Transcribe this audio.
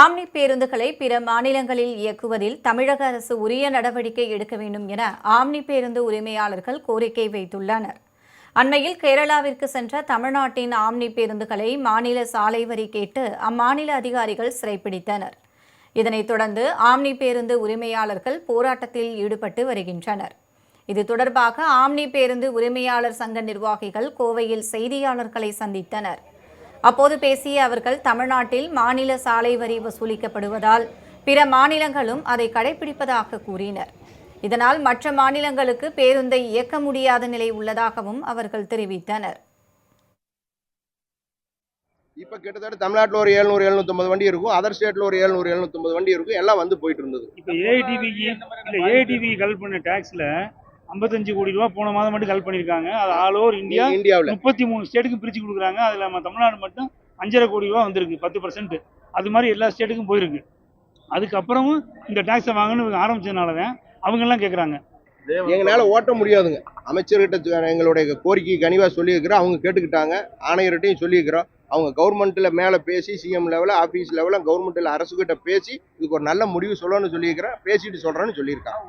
Omni பேருந்துகளை பிற மாநிலங்களில் இயக்குவதில் தமிழக அரசு உரிய நடவடிக்கை எடுக்க வேண்டும் என ஆம்னி பேருந்து உரிமையாளர்கள் கோரிக்கை வைத்துள்ளனர். அண்மையில் கேரளாவிற்கு சென்ற தமிழ்நாட்டின் ஆம்னி பேருந்துகளை மாநில சாலை வரி கேட்டு அம்மாநில அதிகாரிகள் சிறைப்பிடித்தனர். இதனைத் தொடர்ந்து ஆம்னி பேருந்து உரிமையாளர்கள் போராட்டத்தில் ஈடுபட்டு வருகின்றனர். இது தொடர்பாக ஆம்னி பேருந்து உரிமையாளர் சங்க நிர்வாகிகள் கோவையில் செய்தியாளர்களை சந்தித்தனர். அப்போது பேசிய அவர்கள் தமிழ்நாட்டில் மாநில சாலை வரி வசூலிக்கப்படுவதால் பிற மாநிலங்களும் அதை கடைபிடிப்பதாக கூறினர். இதனால் மற்ற மாநிலங்களுக்கு பேருந்தை இயக்க முடியாத நிலை உள்ளதாகவும் அவர்கள் தெரிவித்தனர். இப்போ கிட்டத்தட்ட தமிழ்நாட்டில் ஒரு எழுநூறு எழுநூத்தொம்பது வண்டி இருக்கும். அதர் ஸ்டேட்டில் ஒரு எழுநூறு எழுநூத்தொம்பது வண்டி இருக்கும். எல்லாம் வந்து போயிட்டு இருந்தது. இப்போ ஏஐடிபிக்கு இல்லை கலெக்ட் பண்ண டேக்ஸில் ஐம்பத்தஞ்சு கோடி ரூபா போன மாதம் மட்டும் கலெக்ட் பண்ணியிருக்காங்க. அது ஆல் ஓவர் இந்தியா இந்தியாவில். முப்பத்தி மூணு ஸ்டேட்டுக்கும் பிரித்து கொடுக்குறாங்க. அதில் நம்ம தமிழ்நாடு மட்டும் அஞ்சரை கோடி ரூபா வந்திருக்கு. பத்து பர்சன்ட் அது மாதிரி எல்லா ஸ்டேட்டுக்கும் போயிருக்கு. அதுக்கப்புறமும் இந்த டேக்ஸை வாங்கன்னு இவங்க ஆரம்பிச்சதுனால தான் அவங்கெல்லாம் கேட்குறாங்க எங்களால் ஓட்ட முடியாதுங்க. அமைச்சர்கிட்ட எங்களுடைய கோரிக்கை கனிவாக சொல்லியிருக்கிறோம். அவங்க கேட்டுக்கிட்டாங்க. ஆணையர்கிட்டையும் சொல்லியிருக்கிறோம். அவங்க கவர்மெண்ட்டில் மேலே பேசி சிஎம் லெவலில் ஆஃபீஸ் லெவலில் கவர்மெண்ட்டில் அரசுகிட்ட பேசி இதுக்கு ஒரு நல்ல முடிவு சொல்லணும்னு சொல்லியிருக்கிறேன் பேசிட்டு சொல்கிறேன்னு சொல்லியிருக்காங்க.